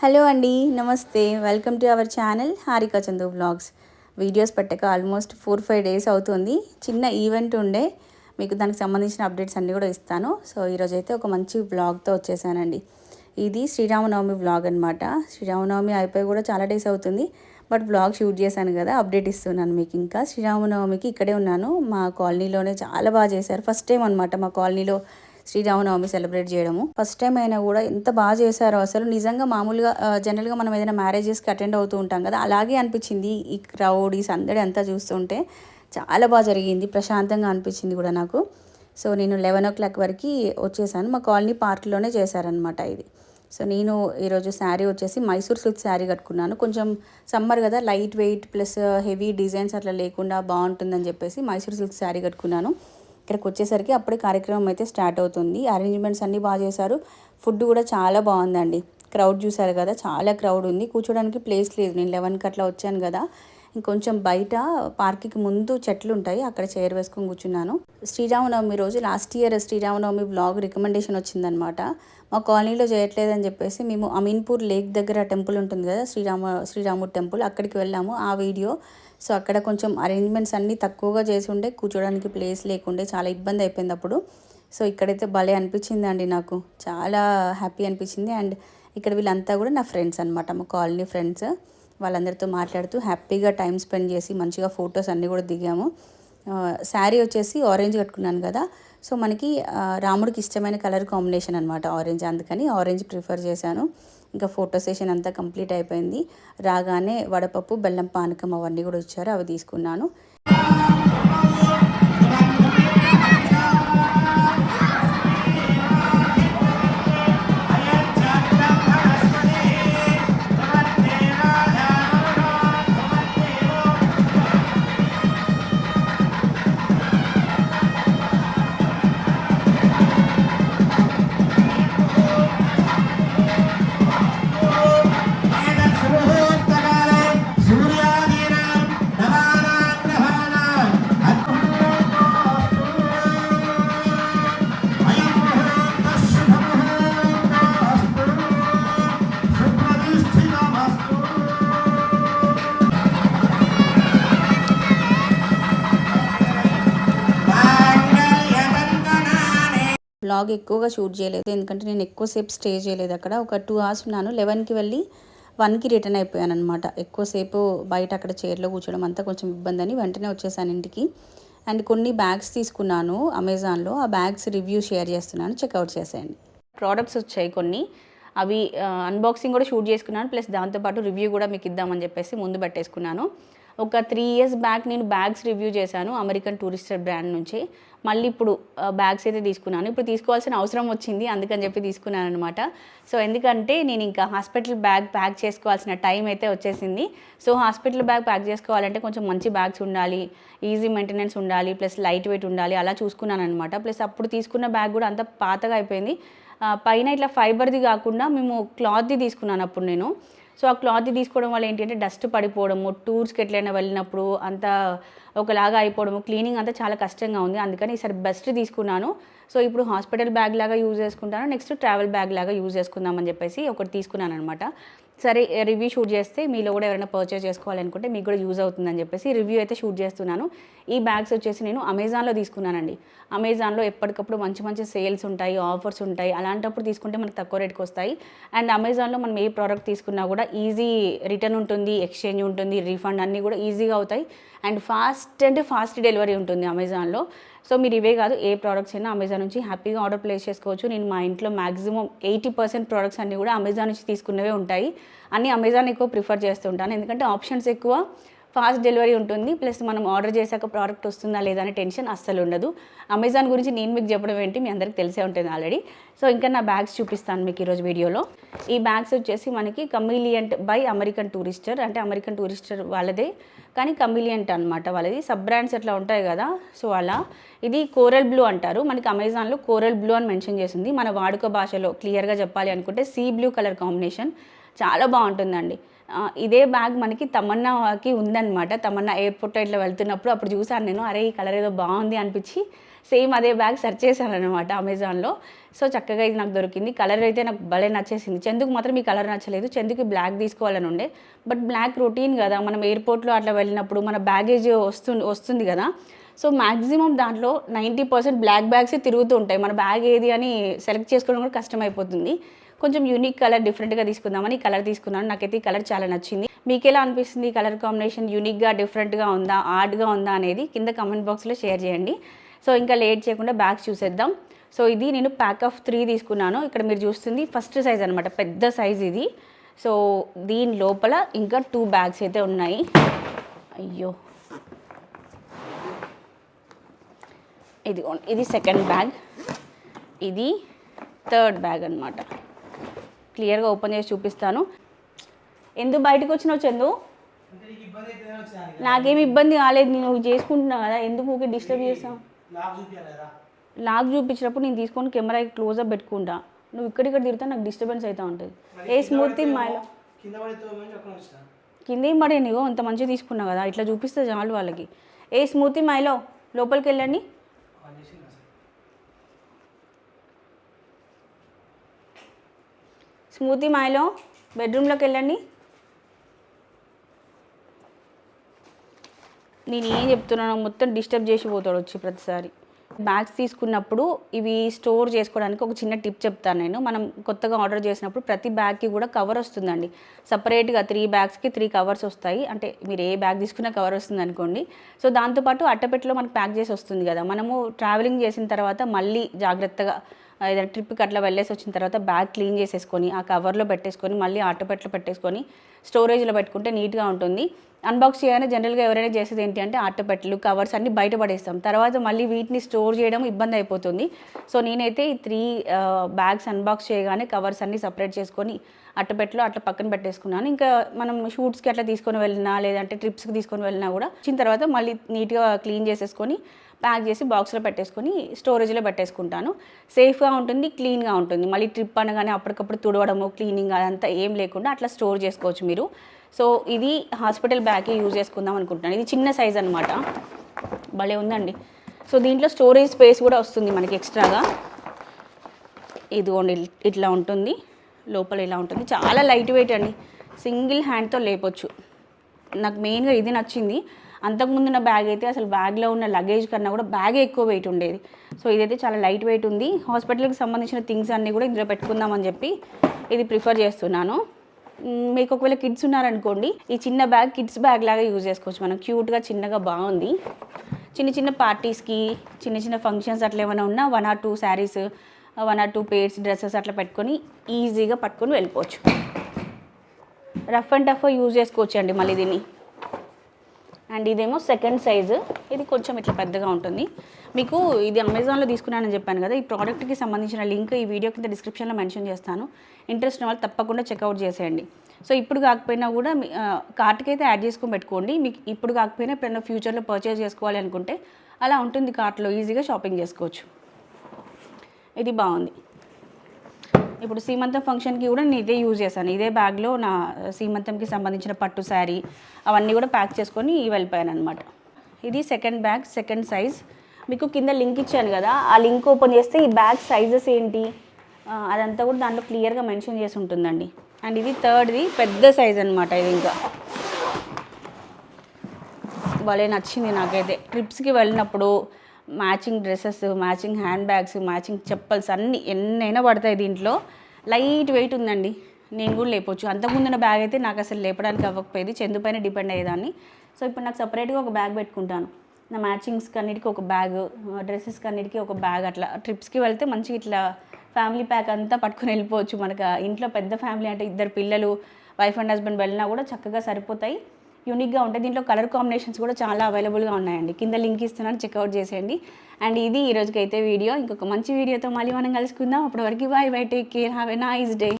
Hello అండి నమస్తే. Welcome to our channel Harika Chandu vlogs videos పెట్టక ఆల్మోస్ట్ ఫోర్ ఫైవ్ డేస్ అవుతుంది. చిన్న ఈవెంట్ ఉండే మీకు దానికి సంబంధించిన అప్డేట్స్ అన్నీ కూడా ఇస్తాను. సో ఈరోజు అయితే ఒక మంచి వ్లాగ్తో వచ్చేసానండి. ఇది శ్రీరామనవమి వ్లాగ్ అనమాట శ్రీరామనవమి అయిపోయి కూడా చాలా డేస్ అవుతుంది. బట్ బ్లాగ్ షూట్ చేశాను కదా అప్డేట్ ఇస్తున్నాను మీకు ఇంకా. శ్రీరామనవమికి ఇక్కడే ఉన్నాను. మా కాలనీలోనే చాలా బాగా చేశారు. ఫస్ట్ టైం అనమాట మా కాలనీలో శ్రీరామనవమి సెలబ్రేట్ చేయడము. ఫస్ట్ టైం అయినా కూడా ఎంత బాగా చేశారో అసలు నిజంగా మామూలుగా జనరల్గా మనం ఏదైనా మ్యారేజెస్కి అటెండ్ అవుతూ ఉంటాం కదా అలాగే అనిపించింది. ఈ క్రౌడ్ ఈ సందడి అంతా చూస్తుంటే చాలా బాగా జరిగింది. ప్రశాంతంగా అనిపించింది కూడా నాకు. సో నేను లెవెన్ ఓ క్లాక్ వరకు వచ్చేసాను. మా కాలనీ పార్క్లోనే చేశారనమాట ఇది. సో నేను ఈరోజు శారీ వచ్చేసి మైసూర్ సిల్క్ శారీ కట్టుకున్నాను. కొంచెం సమ్మర్ కదా light weight plus heavy designs అట్లా లేకుండా బాగుంటుందని చెప్పేసి మైసూర్ సిల్క్ శారీ కట్టుకున్నాను. ఇక్కడికి వచ్చేసరికి అప్పుడే కార్యక్రమం అయితే స్టార్ట్ అవుతుంది. అరేంజ్మెంట్స్ అన్నీ బాగా చేశారు. ఫుడ్ కూడా చాలా బాగుందండి. క్రౌడ్ చూశారు కదా చాలా క్రౌడ్ ఉంది. కూర్చోడానికి ప్లేస్ లేదు. నేను లెవెన్కి అట్లా వచ్చాను కదా. ఇంకొంచెం బయట పార్క్కి ముందు చెట్లు ఉంటాయి అక్కడ చైర్ వేసుకొని కూర్చున్నాను. శ్రీరామనవమి రోజు last year Sriramanavami vlog recommendation వచ్చిందనమాట మా కాలనీలో చేయట్లేదని చెప్పేసి మేము అమీన్పూర్ లేక్ దగ్గర టెంపుల్ ఉంటుంది కదా శ్రీరామ శ్రీరాముడు టెంపుల్ అక్కడికి వెళ్ళాము. ఆ వీడియో సో అక్కడ కొంచెం అరేంజ్మెంట్స్ అన్నీ తక్కువగా చేసి ఉండే కూర్చోడానికి ప్లేస్ లేకుండే చాలా ఇబ్బంది అయిపోయింది అప్పుడు. సో ఇక్కడైతే భలే అనిపించిందండి నాకు. చాలా హ్యాపీ అనిపించింది. అండ్ ఇక్కడ వీళ్ళంతా కూడా నా ఫ్రెండ్స్ అనమాట మా కాలనీ ఫ్రెండ్స్ వాళ్ళందరితో మాట్లాడుతూ హ్యాపీగా టైం స్పెండ్ చేసి మంచిగా ఫొటోస్ అన్నీ కూడా దిగాము. శారీ వచ్చేసి ఆరెంజ్ కట్టుకున్నాను కదా. సో మనకి రాముడికి ఇష్టమైన కలర్ కాంబినేషన్ అనమాట ఆరెంజ్. అందుకని ఆరెంజ్ ప్రిఫర్ చేశాను. ఇంకా ఫోటో సెషన్ అంతా కంప్లీట్ అయిపోయింది. రాగానే వడపప్పు బెల్లం పానకం అవన్నీ కూడా ఇచ్చారు అవి తీసుకున్నాను. బ్లాగ్ ఎక్కువగా షూట్ చేయలేదు. ఎందుకంటే నేను ఎక్కువసేపు స్టే చేయలేదు అక్కడ. ఒక టూ అవర్స్ ఉన్నాను. లెవెన్కి వెళ్ళి వన్కి రిటర్న్ అయిపోయాను అనమాట ఎక్కువసేపు బయట అక్కడ చైర్లో కూర్చోవడం అంతా కొంచెం ఇబ్బంది అని వెంటనే వచ్చేసాను ఇంటికి. అండ్ కొన్ని బ్యాగ్స్ తీసుకున్నాను అమెజాన్లో. ఆ బ్యాగ్స్ రివ్యూ షేర్ చేస్తున్నాను. చెక్అవుట్ చేసేయండి. ప్రోడక్ట్స్ వచ్చాయి కొన్ని. అవి అన్బాక్సింగ్ కూడా షూట్ చేసుకున్నాను. ప్లస్ దాంతోపాటు రివ్యూ కూడా మీకు ఇద్దామని చెప్పేసి ముందు పెట్టేసుకున్నాను. ఒక త్రీ ఇయర్స్ బ్యాక్ నేను బ్యాగ్స్ రివ్యూ చేశాను అమెరికన్ టూరిస్టర్ బ్రాండ్ నుంచి. మళ్ళీ ఇప్పుడు బ్యాగ్స్ అయితే తీసుకున్నాను. ఇప్పుడు తీసుకోవాల్సిన అవసరం వచ్చింది అందుకని చెప్పి తీసుకున్నాను అనమాట సో ఎందుకంటే నేను ఇంకా హాస్పిటల్ బ్యాగ్ ప్యాక్ చేసుకోవాల్సిన టైం అయితే వచ్చేసింది. సో హాస్పిటల్ బ్యాగ్ ప్యాక్ చేసుకోవాలంటే కొంచెం మంచి బ్యాగ్స్ ఉండాలి ఈజీ మెయింటెనెన్స్ ఉండాలి ప్లస్ లైట్ వెయిట్ ఉండాలి అలా చూసుకున్నాను అనమాట ప్లస్ అప్పుడు తీసుకున్న బ్యాగ్ కూడా అంత పాతగా అయిపోయింది. పైన ఇట్లా ఫైబర్ది కాకుండా మేము క్లాత్ది తీసుకున్నాను అప్పుడు నేను. సో ఆ క్లాత్ తీసుకోవడం వల్ల ఏంటంటే డస్ట్ పడిపోవడము టూర్స్కి ఎట్లయినా వెళ్ళినప్పుడు అంతా ఒకలాగా అయిపోవడము క్లీనింగ్ అంతా చాలా కష్టంగా ఉంది. అందుకని ఈసారి బెస్ట్ తీసుకున్నాను. సో ఇప్పుడు హాస్పిటల్ బ్యాగ్ లాగా యూజ్ చేసుకుంటాను నెక్స్ట్ ట్రావెల్ బ్యాగ్ లాగా యూజ్ చేసుకుందామని చెప్పేసి ఒకటి తీసుకున్నాను అనమాట సరే రివ్యూ షూట్ చేస్తే మీలో కూడా ఎవరైనా పర్చేస్ చేసుకోవాలనుకుంటే మీకు కూడా యూజ్ అవుతుందని చెప్పేసి రివ్యూ అయితే షూట్ చేస్తున్నాను. ఈ బ్యాగ్స్ వచ్చేసి నేను అమెజాన్లో తీసుకున్నానండి. అమెజాన్లో ఎప్పటికప్పుడు మంచి మంచి సేల్స్ ఉంటాయి ఆఫర్స్ ఉంటాయి. అలాంటప్పుడు తీసుకుంటే మనకు తక్కువ రేట్కి వస్తాయి. అండ్ అమెజాన్లో మనం ఏ ప్రోడక్ట్ తీసుకున్నా కూడా ఈజీ రిటర్న్ ఉంటుంది ఎక్స్చేంజ్ ఉంటుంది రీఫండ్ అన్నీ కూడా ఈజీగా అవుతాయి. అండ్ ఫాస్ట్ అంటే ఫాస్ట్ డెలివరీ ఉంటుంది అమెజాన్లో. సో మీరు ఇవే కాదు ఏ ప్రోడక్ట్స్ అయినా అమెజాన్ నుంచి హ్యాపీగా ఆర్డర్ ప్లేస్ చేసుకోవచ్చు. నేను మా ఇంట్లో మ్యాక్సిమం ఎయిటీ పర్సెంట్ ప్రోడక్ట్స్ అన్నీ కూడా అమెజాన్ నుంచి తీసుకున్నవే ఉంటాయి. అన్నీ అమెజాన్ ఎక్కువ ప్రిఫర్ చేస్తుంటాను. ఎందుకంటే ఆప్షన్స్ ఎక్కువ. ఫాస్ట్ డెలివరీ ఉంటుంది. ప్లస్ మనం ఆర్డర్ చేశాక ప్రోడక్ట్ వస్తుందా లేదా అనే టెన్షన్ అస్సలు ఉండదు. అమెజాన్ గురించి నేను మీకు చెప్పడం ఏంటి మీ అందరికి తెలిసే ఉంటుంది ఆల్రెడీ. సో ఇంకా నా బ్యాగ్స్ చూపిస్తాను మీకు ఈరోజు వీడియోలో. ఈ బ్యాగ్స్ వచ్చేసి మనకి కమిలియంట్ బై అమెరికన్ టూరిస్టర్ అంటే అమెరికన్ టూరిస్టర్ వాళ్ళదే. కానీ కమిలియంట్ అనమాట వాళ్ళది. సబ్ బ్రాండ్స్ ఎట్లా ఉంటాయి కదా. సో అలా. ఇది కోరల్ బ్లూ అంటారు. మనకి అమెజాన్లో కోరల్ బ్లూ అని మెన్షన్ చేసింది. మన వాడుక భాషలో క్లియర్గా చెప్పాలి అనుకుంటే సీ బ్లూ కలర్ కాంబినేషన్ చాలా బాగుంటుందండి. ఇదే బ్యాగ్ మనకి తమన్నాకి ఉందన్నమాట. తమన్నా ఎయిర్పోర్ట్ ఇట్లా వెళ్తున్నప్పుడు అప్పుడు చూసాను నేను. అరే ఈ కలర్ ఏదో బాగుంది అనిపించి సేమ్ అదే బ్యాగ్ సెర్చ్ చేశాను అనమాట అమెజాన్లో సో చక్కగా ఇది నాకు దొరికింది. కలర్ అయితే నాకు భలే నచ్చేసింది. చందుకు మాత్రం ఈ కలర్ నచ్చలేదు. చెందుకు బ్లాక్ తీసుకోవాలని ఉండే. బట్ బ్లాక్ రొటీన్ కదా. మనం ఎయిర్పోర్ట్లో అట్లా వెళ్ళినప్పుడు మన బ్యాగేజ్ వస్తుంది వస్తుంది కదా. సో మ్యాక్సిమం దాంట్లో నైంటీ పర్సెంట్ బ్లాక్ బ్యాగ్స్ తిరుగుతూ ఉంటాయి. మన బ్యాగ్ ఏది అని సెలెక్ట్ చేసుకోవడం కూడా కష్టమైపోతుంది. కొంచెం యూనిక్ కలర్ డిఫరెంట్గా తీసుకుందామని కలర్ తీసుకున్నాను. నాకైతే ఈ కలర్ చాలా నచ్చింది. మీకు ఎలా అనిపిస్తుంది కలర్ కాంబినేషన్ యూనిక్గా డిఫరెంట్గా ఉందా? ఆర్డ్గా ఉందా అనేది కింద కమెంట్ బాక్స్లో షేర్ చేయండి. సో ఇంకా లేట్ చేయకుండా బ్యాగ్స్ చూసేద్దాం. సో ఇది నేను ప్యాక్ ఆఫ్ త్రీ తీసుకున్నాను. ఇక్కడ మీరు చూస్తుంది ఫస్ట్ సైజ్ అనమాట పెద్ద సైజ్ ఇది. సో దీని లోపల ఇంకా టూ బ్యాగ్స్ అయితే ఉన్నాయి. అయ్యో. ఇది ఇది సెకండ్ బ్యాగ్ ఇది థర్డ్ బ్యాగ్ అనమాట క్లియర్గా ఓపెన్ చేసి చూపిస్తాను. ఎందుకు బయటకు వచ్చినావు చందు? నాకేం ఇబ్బంది కాలేదు నేను చేసుకుంటున్నా కదా ఎందుకు ఊకే డిస్టర్బ్ చేస్తావు లాక్ చూపించినప్పుడు నేను తీసుకొని కెమెరా క్లోజ్అప్ పెట్టుకుంటా. నువ్వు ఇక్కడిక్కడ తిరిగితే నాకు డిస్టర్బెన్స్ అవుతూ ఉంటుంది. ఏ స్మూర్తి మాయలో కింద ఏం పడే నీవో అంత మంచిగా తీసుకున్నావు కదా ఇట్లా చూపిస్తే చాలు వాళ్ళకి. ఏ స్మూర్తి మాయలో లోపలికి వెళ్ళండి. స్మూతి మాయలో బెడ్రూమ్లోకి వెళ్ళండి. నేను ఏం చెప్తున్నానో మొత్తం డిస్టర్బ్ చేసి పోతాడు వచ్చి ప్రతిసారి. బ్యాగ్స్ తీసుకున్నప్పుడు ఇవి స్టోర్ చేసుకోవడానికి ఒక చిన్న టిప్ చెప్తాను నేను. మనం కొత్తగా ఆర్డర్ చేసినప్పుడు ప్రతి బ్యాగ్కి కూడా కవర్ వస్తుందండి. సపరేట్గా త్రీ బ్యాగ్స్కి త్రీ కవర్స్ వస్తాయి. అంటే మీరు ఏ బ్యాగ్ తీసుకున్నా కవర్ వస్తుంది అనుకోండి. సో దాంతోపాటు అట్టపెట్టెలో మనకు ప్యాక్ చేసి వస్తుంది కదా. మనము ట్రావెలింగ్ చేసిన తర్వాత మళ్ళీ జాగ్రత్తగా ఏదైనా ట్రిప్కి అట్లా వెళ్ళేసి వచ్చిన తర్వాత బ్యాగ్ క్లీన్ చేసేసుకొని ఆ కవర్లో పెట్టేసుకొని మళ్ళీ ఆటోపెట్లో పెట్టేసుకొని స్టోరేజ్లో పెట్టుకుంటే నీట్గా ఉంటుంది. అన్బాక్స్ చేయగానే జనరల్గా ఎవరైనా చేసేది ఏంటి అంటే అట్టపెట్టలు కవర్స్ అన్ని బయట పడేస్తాం తర్వాత మళ్ళీ వీటిని స్టోర్ చేయడం ఇబ్బంది అయిపోతుంది. సో నేనైతే ఈ త్రీ బ్యాగ్స్ అన్బాక్స్ చేయగానే కవర్స్ అన్ని సపరేట్ చేసుకొని అట్టపెట్టెలు అట్లా పక్కన పెట్టేసుకున్నాను. ఇంకా మనం షూట్స్కి అట్లా తీసుకొని వెళ్ళినా లేదంటే ట్రిప్స్కి తీసుకొని వెళ్ళినా కూడా వచ్చిన తర్వాత మళ్ళీ నీట్గా క్లీన్ చేసేసుకొని ప్యాక్ చేసి బాక్స్లో పెట్టేసుకొని స్టోరేజ్లో పెట్టేసుకుంటాను. సేఫ్గా ఉంటుంది క్లీన్గా ఉంటుంది. మళ్ళీ ట్రిప్ అనగానే అప్పటికప్పుడు తుడవడము క్లీనింగ్ అదంతా ఏం లేకుండా అట్లా స్టోర్ చేసుకోవచ్చు మీరు. సో ఇది హాస్పిటల్ బ్యాగ్కి యూజ్ చేసుకుందాం అనుకుంటున్నాను. ఇది చిన్న సైజ్ అనమాట భలే ఉందండి. సో దీంట్లో స్టోరేజ్ స్పేస్ కూడా వస్తుంది మనకి ఎక్స్ట్రాగా. ఇదిగోండి ఇట్లా ఉంటుంది. లోపల ఇలా ఉంటుంది. చాలా లైట్ వెయిట్ అండి. సింగిల్ హ్యాండ్తో లేపొచ్చు. నాకు మెయిన్గా ఇది నచ్చింది. అంతకుముందు ఉన్న బ్యాగ్ అయితే అసలు బ్యాగ్లో ఉన్న లగేజ్ కన్నా కూడా బ్యాగే ఎక్కువ వెయిట్ ఉండేది. సో ఇదైతే చాలా లైట్ వెయిట్ ఉంది. హాస్పిటల్కి సంబంధించిన థింగ్స్ అన్నీ కూడా ఇందులో పెట్టుకుందామని చెప్పి ఇది ప్రిఫర్ చేస్తున్నాను. మీకు ఒకవేళ కిడ్స్ ఉన్నారనుకోండి ఈ చిన్న బ్యాగ్ కిడ్స్ బ్యాగ్ లాగా యూజ్ చేసుకోవచ్చు. మనం క్యూట్గా చిన్నగా బాగుంది. చిన్న చిన్న పార్టీస్కి చిన్న చిన్న ఫంక్షన్స్ అట్లా ఏమైనా ఉన్నా one or two sarees one or two pairs dresses అట్లా పెట్టుకొని ఈజీగా పట్టుకొని వెళ్ళిపోవచ్చు. రఫ్ అండ్ టఫ్ యూజ్ చేసుకోవచ్చు అండి మళ్ళీ దీన్ని. అండ్ ఇదేమో సెకండ్ సైజు ఇది కొంచెం ఇట్లా పెద్దగా ఉంటుంది. మీకు ఇది అమెజాన్లో తీసుకున్నానని చెప్పాను కదా ఈ ప్రోడక్ట్కి సంబంధించిన లింక్ ఈ వీడియో కింద డిస్క్రిప్షన్లో మెన్షన్ చేస్తాను. ఇంట్రెస్ట్ ఉన్న వాళ్ళు తప్పకుండా చెక్అవుట్ చేసేయండి. సో ఇప్పుడు కాకపోయినా కూడా కార్ట్కి అయితే యాడ్ చేసుకొని పెట్టుకోండి. మీకు ఇప్పుడు కాకపోయినా ఎప్పుడైనా ఫ్యూచర్లో పర్చేస్ చేసుకోవాలి అనుకుంటే అలా ఉంటుంది కార్ట్లో ఈజీగా షాపింగ్ చేసుకోవచ్చు. ఇది బాగుంది. ఇప్పుడు సీమంతం ఫంక్షన్కి కూడా నేను ఇదే యూజ్ చేశాను. ఇదే బ్యాగ్లో నా సీమంతంకి సంబంధించిన పట్టు శారీ అవన్నీ కూడా ప్యాక్ చేసుకొని వెళ్ళిపోయాను అనమాట ఇది సెకండ్ బ్యాగ్ సెకండ్ సైజ్ మీకు కింద లింక్ ఇచ్చాను కదా ఆ లింక్ ఓపెన్ చేస్తే ఈ బ్యాగ్ సైజెస్ ఏంటి? అదంతా కూడా దాంట్లో క్లియర్గా మెన్షన్ చేసి ఉంటుందండి. అండ్ ఇది థర్డ్ది పెద్ద సైజ్ అనమాట ఇది ఇంకా. భలే నచ్చింది నాకైతే. ట్రిప్స్కి వెళ్ళినప్పుడు matching dresses matching hand bags matching chappals అన్నీ ఎన్నైనా పడతాయి దీంట్లో. లైట్ వెయిట్ ఉందండి. నేను కూడా లేపొచ్చు. అంతకుముందున్న బ్యాగ్ అయితే నాకు అసలు లేపడానికి అవ్వకపోయేది. చందు పైన డిపెండ్ అయ్యేదాన్ని. సో ఇప్పుడు నాకు సపరేట్గా ఒక బ్యాగ్ పెట్టుకుంటాను. నా మ్యాచింగ్స్ కన్నిటికి ఒక బ్యాగ్ డ్రెస్సెస్ కన్నిటికి ఒక బ్యాగ్ అట్లా. ట్రిప్స్కి వెళ్తే మంచిగా ఇట్లా ఫ్యామిలీ ప్యాక్ అంతా పట్టుకొని వెళ్ళిపోవచ్చు. మనకు ఇంట్లో పెద్ద ఫ్యామిలీ అంటే ఇద్దరు పిల్లలు వైఫ్ అండ్ హస్బెండ్ వెళ్ళినా కూడా చక్కగా సరిపోతాయి. యూనిక్గా ఉంటాయి. దీంట్లో కలర్ కాంబినేషన్స్ కూడా చాలా అవైలబుల్గా ఉన్నాయండి. కింద లింక్ ఇస్తున్నాను. చెక్అవుట్ చేసేయండి. అండ్ ఇది ఈ రోజుకైతే వీడియో. ఇంకొక మంచి వీడియోతో మళ్ళీ మనం కలుసుకుందాం. అప్పటి వరకు bye bye. Take care. Have a nice day.